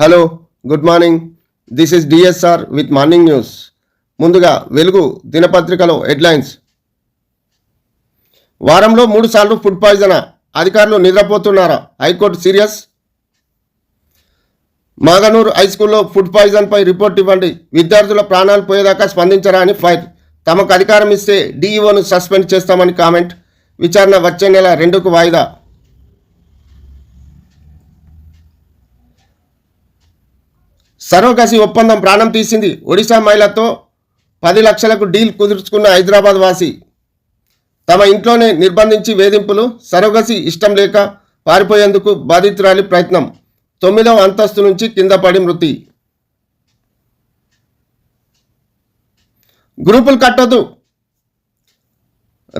Hello good morning this is DSR with morning news ముందుగా వెలుగు దినపత్రికలో హెడ్లైన్స్ వారంలో మూడు సార్లు ఫుడ్ పాయిజన్ అధికారులు నిద్రపోతున్నారా? High court serious? Maganur high స్కూల్లో ఫుడ్ పాయిజన్పై రిపోర్ట్ ఇవ్వండి. విద్యార్థుల ప్రాణాలు పోయేదాకా స్పందించరా అని ఫైర్. తమకు అధికారం ఇస్తే డీఈఓను సస్పెండ్ చేస్తామని కామెంట్. విచారణ వచ్చే నెల రెండుకు వాయిదా. సరోగసి ఒప్పందం ప్రాణం తీసింది ఒడిశా మహిళతో పది లక్షలకు డీల్ కుదుర్చుకున్న హైదరాబాద్ వాసి. తమ ఇంట్లోనే నిర్బంధించి వేధింపులు సరోగసి ఇష్టం లేక పారిపోయేందుకు బాధితురాలి ప్రయత్నం. తొమ్మిదవ అంతస్తు నుంచి కింద పడి మృతి. గ్రూపులు కట్టొద్దు.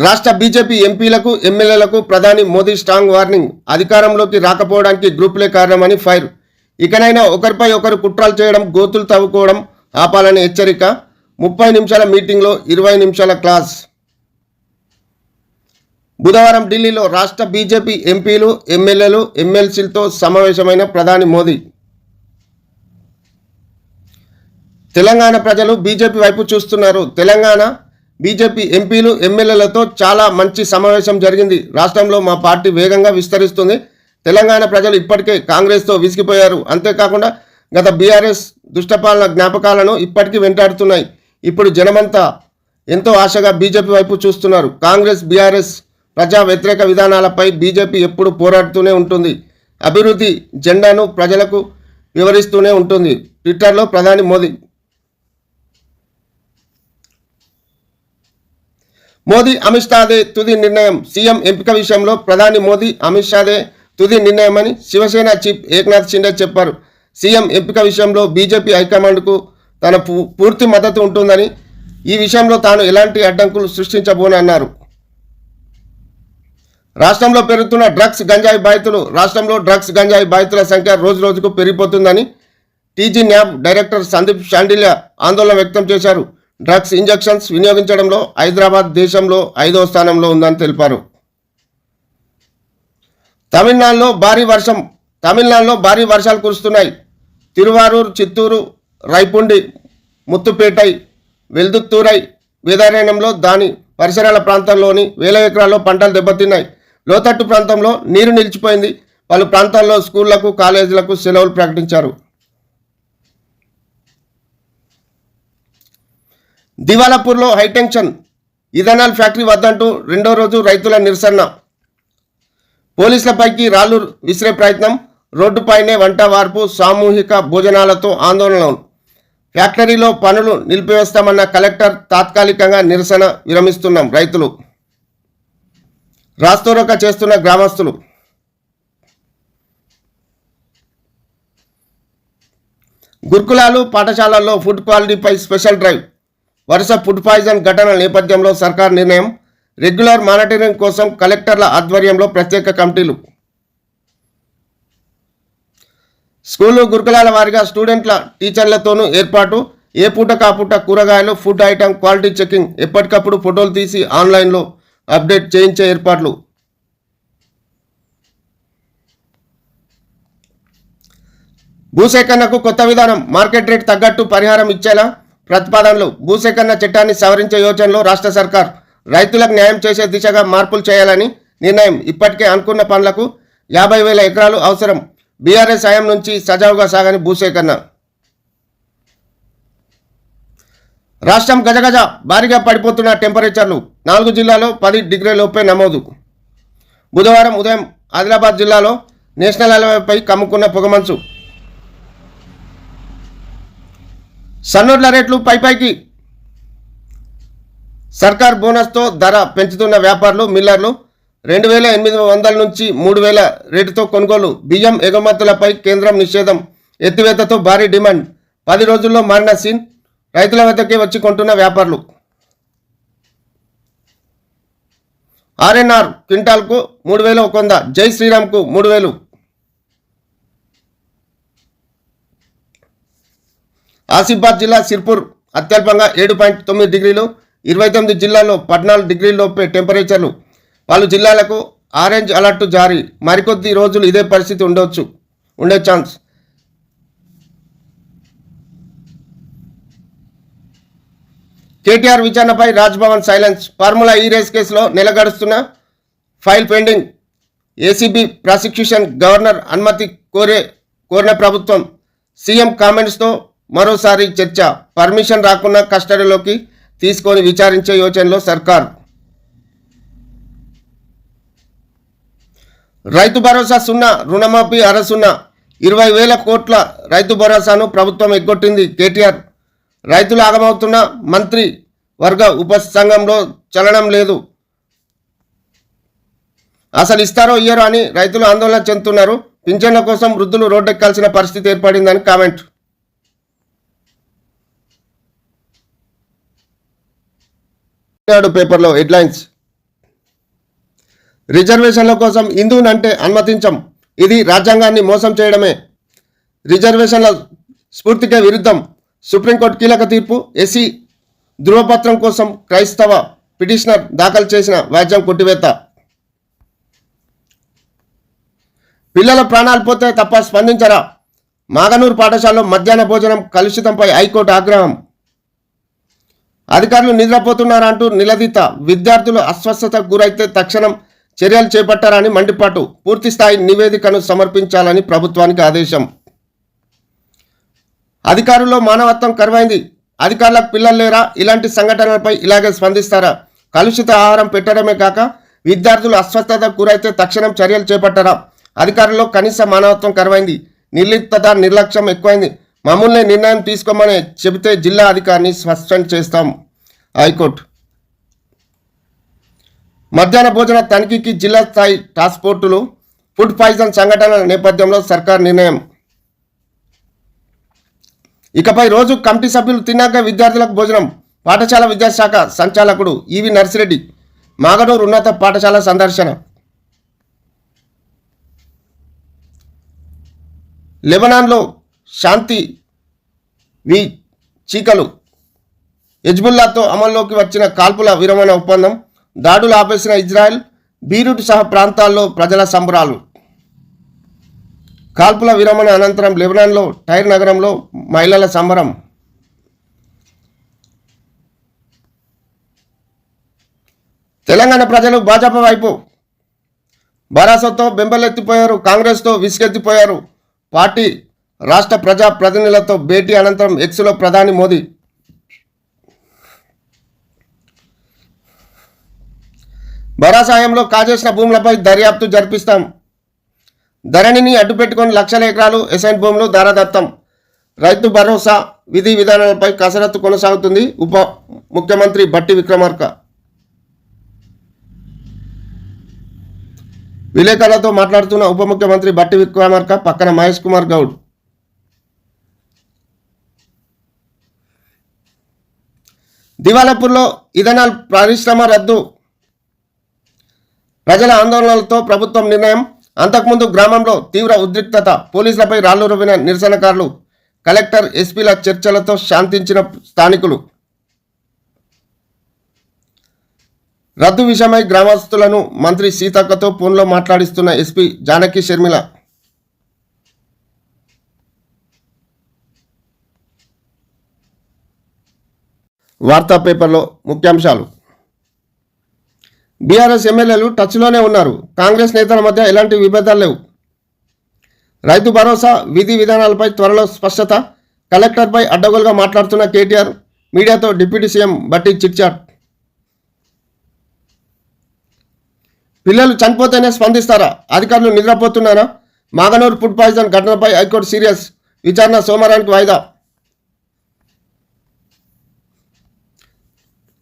రాష్ట్ర బీజేపీ ఎంపీలకు ఎమ్మెల్యేలకు ప్రధాని మోదీ స్ట్రాంగ్ వార్నింగ్. అధికారంలోకి రాకపోవడానికి గ్రూపులే కారణమని ఫైర్. ఇకనైనా ఒకరిపై ఒకరు కుట్రాలు చేయడం గోతులు తవ్వుకోవడం ఆపాలని హెచ్చరిక. ముప్పై నిమిషాల మీటింగ్లో ఇరవై నిమిషాల క్లాస్. బుధవారం ఢిల్లీలో రాష్ట్ర బీజేపీ ఎంపీలు ఎమ్మెల్యేలు ఎమ్మెల్సీలతో సమావేశమైన ప్రధాని మోదీ. తెలంగాణ ప్రజలు బీజేపీ వైపు చూస్తున్నారు. తెలంగాణ బీజేపీ ఎంపీలు ఎమ్మెల్యేలతో చాలా మంచి సమావేశం జరిగింది. రాష్ట్రంలో మా పార్టీ వేగంగా విస్తరిస్తుంది. తెలంగాణ ప్రజలు ఇప్పటికే కాంగ్రెస్తో విసిగిపోయారు. అంతేకాకుండా గత బీఆర్ఎస్ దుష్టపాలన జ్ఞాపకాలను ఇప్పటికీ వెంటాడుతున్నాయి. ఇప్పుడు జనమంతా ఎంతో ఆశగా బీజేపీ వైపు చూస్తున్నారు. కాంగ్రెస్ బీఆర్ఎస్ ప్రజా వ్యతిరేక విధానాలపై బీజేపీ ఎప్పుడు పోరాడుతూనే ఉంటుంది. అభివృద్ధి జెండాను ప్రజలకు వివరిస్తూనే ఉంటుంది. ట్విట్టర్లో ప్రధాని మోదీ. మోదీ అమిత్ షాదే తుది నిర్ణయం. సీఎం ఎంపిక విషయంలో ప్రధాని మోదీ అమిత్ షాదే తుది నిర్ణయమని శివసేన చీఫ్ ఏక్నాథ్ షిండే చెప్పారు. సీఎం ఎంపిక విషయంలో బీజేపీ హైకమాండ్కు తన పూ- పూర్తి మద్దతు ఉంటుందని ఈ విషయంలో తాను ఎలాంటి అడ్డంకులు సృష్టించబోనన్నారు. రాష్ట్రంలో పెరుగుతున్న డ్రగ్స్ గంజాయి బాధితులు రాష్ట్రంలో డ్రగ్స్ గంజాయి బాధితుల సంఖ్య రోజు రోజుకు పెరిగిపోతుందని TG NAB director Sandeep Shandilya ఆందోళన వ్యక్తం చేశారు. డ్రగ్స్ ఇంజెక్షన్స్ వినియోగించడంలో హైదరాబాద్ దేశంలో ఐదవ స్థానంలో ఉందని తెలిపారు. తమిళనాడులో భారీ వర్షం తమిళనాడులో భారీ వర్షాలు కురుస్తున్నాయి. తిరువారూరు చిత్తూరు రైపుండి ముత్తుపేటై వెల్దుత్తూరై వేదారణ్యంలో దాని పరిసరాల ప్రాంతాల్లోని వేల ఎకరాల్లో పంటలు దెబ్బతిన్నాయి. లోతట్టు ప్రాంతంలో నీరు నిలిచిపోయింది. పలు ప్రాంతాల్లో స్కూళ్ళకు కాలేజీలకు సెలవులు ప్రకటించారు. దివాలాపూర్లో హైటెన్షన్ ఇథనాల్ ఫ్యాక్టరీ వద్దంటూ రెండో రోజు రైతుల నిరసన. పోలీసులపైకి రాళ్ళు విసిరే ప్రయత్నం రోడ్డుపైనే వంట వార్పు సామూహిక భోజనాలతో ఆందోళనలు ఫ్యాక్టరీలో పనులు నిలిపివేస్తామన్న కలెక్టర్ తాత్కాలికంగా నిరసన విరమిస్తున్నాం రైతులు. రాస్తోరక చేస్తున్న గ్రామస్తులు. గురుకులాలు పాఠశాలల్లో ఫుడ్ క్వాలిటీపై స్పెషల్ డ్రైవ్. వరుస ఫుడ్ పాయిజన్ ఘటనల నేపథ్యంలో సర్కార్ నిర్ణయం. రెగ్యులర్ మానిటరింగ్ కోసం కలెక్టర్ల ఆధ్వర్యంలో ప్రత్యేక కమిటీలు. స్కూలు గురుకులాల వారిగా స్టూడెంట్ల టీచర్లతోనూ ఏర్పాటు. ఏ పూట కాపూట కూరగాయలు ఫుడ్ ఐటమ్ క్వాలిటీ చెకింగ్ ఎప్పటికప్పుడు ఫోటోలు తీసి ఆన్లైన్లో అప్డేట్ చేయించే ఏర్పాట్లు. భూసేకరణకు కొత్త విధానం మార్కెట్ రేట్ తగ్గట్టు పరిహారం ఇచ్చేలా ప్రతిపాదనలు. భూసేకరణ చట్టాన్ని సవరించే యోచనలో రాష్ట్ర సర్కార్ రైతులకు న్యాయం చేసే దిశగా మార్పులు చేయాలని నిర్ణయం ఇప్పటికే అనుకున్న పనులకు యాభై వేల ఎకరాలు అవసరం. బీఆర్ఎస్ సాయం నుంచి సజావుగా సాగని భూసేకరణ. రాష్ట్రం గజగజ భారీగా పడిపోతున్న టెంపరేచర్లు నాలుగు జిల్లాలో పది డిగ్రీలలోపే నమోదు. బుధవారం ఉదయం ఆదిలాబాద్ జిల్లాలో నేషనల్ హైవేపై కమ్ముకున్న పొగమంచు సన్నోడ్ల రేట్లు పైపైకి సర్కార్ బోనస్తో ధర పెంచుతున్న వ్యాపారులు మిల్లర్లు రెండు వేల ఎనిమిది వందల నుంచి మూడు వేల రేటుతో కొనుగోలు. బియ్యం ఎగుమతులపై కేంద్రం నిషేధం. ఎత్తివేతతో భారీ డిమాండ్. పది రోజుల్లో మారిన సీన్ రైతుల వద్దకే వచ్చి కొంటున్న వ్యాపారులు. ఆర్ఎన్ఆర్ క్వింటాల్కు మూడు వేల ఒక వంద జై శ్రీరామ్కు మూడు వేలు. ఆసిఫాబాద్ జిల్లా సిర్పూర్ అత్యల్పంగా ఏడు పాయింట్ తొమ్మిది డిగ్రీలు. ఇరవై తొమ్మిది జిల్లాల్లో పద్నాలుగు డిగ్రీలోపే టెంపరేచర్లు. పలు జిల్లాలకు ఆరెంజ్ అలర్ట్ జారీ. మరికొద్ది రోజులు ఇదే పరిస్థితి ఉండవచ్చు ఉండే chance. KTR విచారణపై Raj Bhavan silence. Formula E race కేసులో నిలగడుస్తున్న file pending. ACB prosecution governor అనుమతి కోరే కోరిన ప్రభుత్వం. సీఎం కామెంట్స్తో మరోసారి చర్చ. పర్మిషన్ రాకున్నా కస్టడీలోకి తీసుకొని విచారించే యోచనలో సర్కార్. రైతు భరోసా సున్నా రుణమాఫీ అర సున్నా ఇరవై వేల కోట్ల రైతు భరోసాను ప్రభుత్వం ఎగ్గొట్టింది కేటీఆర్. రైతులు ఆగమవుతున్న మంత్రి వర్గ ఉపసంఘంలో చలనం లేదు. అసలు ఇస్తారో ఇయ్యరో అని రైతులు ఆందోళన చెందుతున్నారు. పింఛన్ల కోసం వృద్ధులు రోడ్డెక్కాల్సిన పరిస్థితి ఏర్పడిందని కామెంట్. ఈనాడు పేపర్లో హెడ్లైన్స్. రిజర్వేషన్ల కోసం హిందువునంటే అనుమతించం. ఇది రాజ్యాంగాన్ని మోసం చేయడమే. రిజర్వేషన్ల స్ఫూర్తికే విరుద్ధం. సుప్రీంకోర్టు కీలక తీర్పు ఎస్సీ ధృవపత్రం కోసం క్రైస్తవ పిటిషనర్ దాఖలు చేసిన వ్యాజ్యం కొట్టివేత. పిల్లల ప్రాణాలు పోతే తప్ప స్పందించరా. మాగనూరు పాఠశాలలో మధ్యాహ్న భోజనం కలుషితంపై హైకోర్టు ఆగ్రహం. అధికారులు నిద్రపోతున్నారంటూ నిలదీత. విద్యార్థులు అస్వస్థతకు గురైతే తక్షణం చర్యలు చేపట్టారని మండిపాటు పూర్తిస్థాయి నివేదికను సమర్పించాలని ప్రభుత్వానికి ఆదేశం. అధికారుల్లో మానవత్వం కరువైంది. అధికారులకు పిల్లలు లేరా? ఇలాంటి సంఘటనలపై ఇలాగే స్పందిస్తారా? కలుషిత ఆహారం పెట్టడమే కాక విద్యార్థులు అస్వస్థతకు గురైతే తక్షణం చర్యలు చేపట్టారా? అధికారుల్లో కనీస మానవత్వం కరువైంది. నిర్లిప్తత నిర్లక్ష్యం ఎక్కువైంది. మమ్మల్ని నిర్ణయం తీసుకోమని చెబితే జిల్లా అధికారిని స్పష్టం చేస్తాం. హైకోర్టు. మధ్యాహ్న భోజన తనిఖీకి జిల్లా స్థాయి టాస్క్ ఫోర్టులు ఫుడ్ పాయిజన్ సంఘటనల నేపథ్యంలో సర్కార్ నిర్ణయం. ఇకపై రోజు కమిటీ సభ్యులు తిన్నాక విద్యార్థులకు భోజనం. పాఠశాల విద్యాశాఖ సంచాలకుడు ఈవి నర్సిరెడ్డి. మాగనూరు ఉన్నత పాఠశాల సందర్శన. లెబనాన్లో శాంతి వి చీకలు. యజ్బుల్లాతో అమల్లోకి వచ్చిన కాల్పుల విరమణ ఒప్పందం దాడులు ఆపేసిన ఇజ్రాయెల్ బీరుట్ సహా ప్రాంతాల్లో ప్రజల సంబరాలు. కాల్పుల విరమణ అనంతరం లెబనాన్లో టైర్ నగరంలో మహిళల సంబరం. తెలంగాణ ప్రజలు భాజపా వైపు. భరాసతో బెంబలెత్తిపోయారు కాంగ్రెస్తో విసుగెత్తిపోయారు. పార్టీ రాష్ట్ర ప్రజా ప్రతినిధులతో భేటీ అనంతరం ఎక్స్లో ప్రధాని మోదీ భరాసాయంలో కాజేసిన భూములపై దర్యాప్తు జరిపిస్తాం. ధరణిని అడ్డుపెట్టుకొని లక్షల ఎకరాలు ఎసైన్ భూములు ధారదత్తం. రైతు భరోసా విధి విధానాలపై కసరత్తు కొనసాగుతుంది ఉప ముఖ్యమంత్రి బట్టి విక్రమార్క. విలేకరులతో మాట్లాడుతున్న ఉప ముఖ్యమంత్రి బట్టి విక్రమార్క పక్కన మహేష్ కుమార్ గౌడ్. దివాలాపూర్లో ఇథనాల్ పరిశ్రమ రద్దు. ప్రజల ఆందోళనలతో ప్రభుత్వం నిర్ణయం. అంతకుముందు గ్రామంలో తీవ్ర ఉద్రిక్తత. పోలీసులపై రాళ్ళు రువిన నిరసనకారులు కలెక్టర్ ఎస్పీల చర్చలతో శాంతించిన స్థానికులు. రద్దు విషయమై గ్రామస్తులను మంత్రి సీతక్కతో ఫోన్లో మాట్లాడిస్తున్న ఎస్పీ జానకి షర్మిల. వార్తా పేపర్లో ముఖ్యాంశాలు. బీఆర్ఎస్ ఎమ్మెల్యేలు టచ్లోనే ఉన్నారు. కాంగ్రెస్ నేతల మధ్య ఎలాంటి విభేదాలు లేవు. రైతు భరోసా విధి విధానాలపై త్వరలో స్పష్టత కలెక్టర్పై అడ్డగోలుగా మాట్లాడుతున్న కేటీఆర్ మీడియాతో డిప్యూటీ సీఎం బట్టి చిట్చాట్. పిల్లలు చనిపోతేనే స్పందిస్తారా? అధికారులు నిద్రపోతున్నారా? మాగనూరు ఫుడ్ పాయిజన్ ఘటనపై హైకోర్టు సీరియస్. విచారణ సోమవారానికి వాయిదా.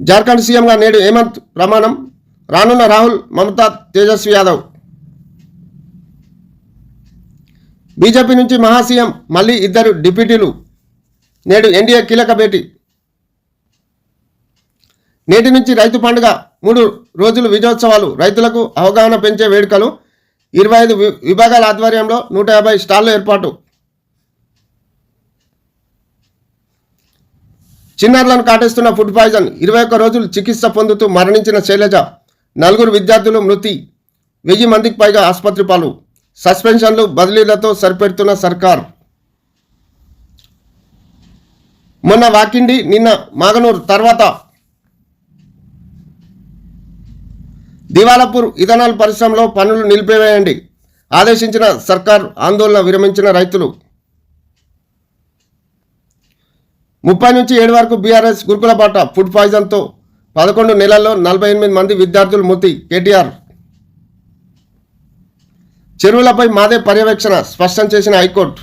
జార్ఖండ్ సీఎంగా నేడు హేమంత్ ప్రమాణం. రానున్న రాహుల్ మమతా తేజస్వి యాదవ్. బీజేపీ నుంచి మహాసీఎం మళ్ళీ ఇద్దరు డిప్యూటీలు. నేడు ఎన్డీఏ కీలక భేటీ. నేటి నుంచి రైతు పండుగ మూడు రోజులు విజయోత్సవాలు. రైతులకు అవగాహన పెంచే వేడుకలు. ఇరవై ఐదు వి- విభాగాల ఆధ్వర్యంలో నూట యాభై స్టాళ్ళ ఏర్పాటు. చిన్నారులను కాటేస్తున్న ఫుడ్ పాయిజన్. ఇరవై ఒక్క రోజులు చికిత్స పొందుతూ మరణించిన శైలజ. నలుగురు విద్యార్థులు మృతి. వెయ్యి మందికి పైగా ఆసుపత్రి పాలు. సస్పెన్షన్లు బదిలీలతో సరిపెడుతున్న సర్కార్. మొన్న వాకిండి నిన్న మాగనూరు తర్వాత దివాలాపూర్ ఇథనాల్ పరిశ్రమలో పనులు నిలిపివేయండి. ఆదేశించిన సర్కార్ ఆందోళన విరమించిన రైతులు. ముప్పై నుంచి ఏడు వరకు బీఆర్ఎస్ గురుకుల బాట ఫుడ్ పాయిజన్తో పదకొండు నెలల్లో నలభై ఎనిమిది మంది విద్యార్థులు మృతి. కేటీఆర్ చెరువులపై మాదే పర్యవేక్షణ స్పష్టం చేసిన హైకోర్టు.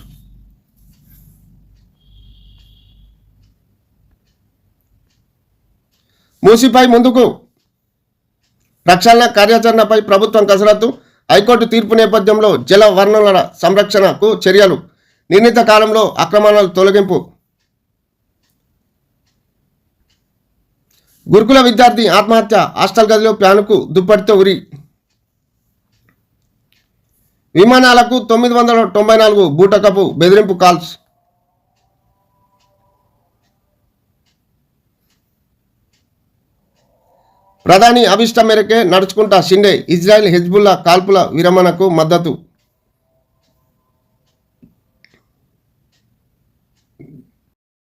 మూసిపై ముందుకు ప్రక్షాళన కార్యాచరణపై ప్రభుత్వం కసరత్తు. హైకోర్టు తీర్పు నేపథ్యంలో జల వనరుల సంరక్షణకు చర్యలు. నిర్ణీత కాలంలో అక్రమాల తొలగింపు. గురుకుల విద్యార్థి ఆత్మహత్య హాస్టల్ గదిలో ప్యానుకు దుప్పటితో ఉరి. విమానాలకు తొమ్మిది వందల తొంభై నాలుగు బూటకపు బెదిరింపు కాల్స్. ప్రధాని అభిష్టం మేరకే నడుచుకుంటా షిండే ఇజ్రాయెల్ హెజ్బుల్లా కాల్పుల విరమణకు మద్దతు.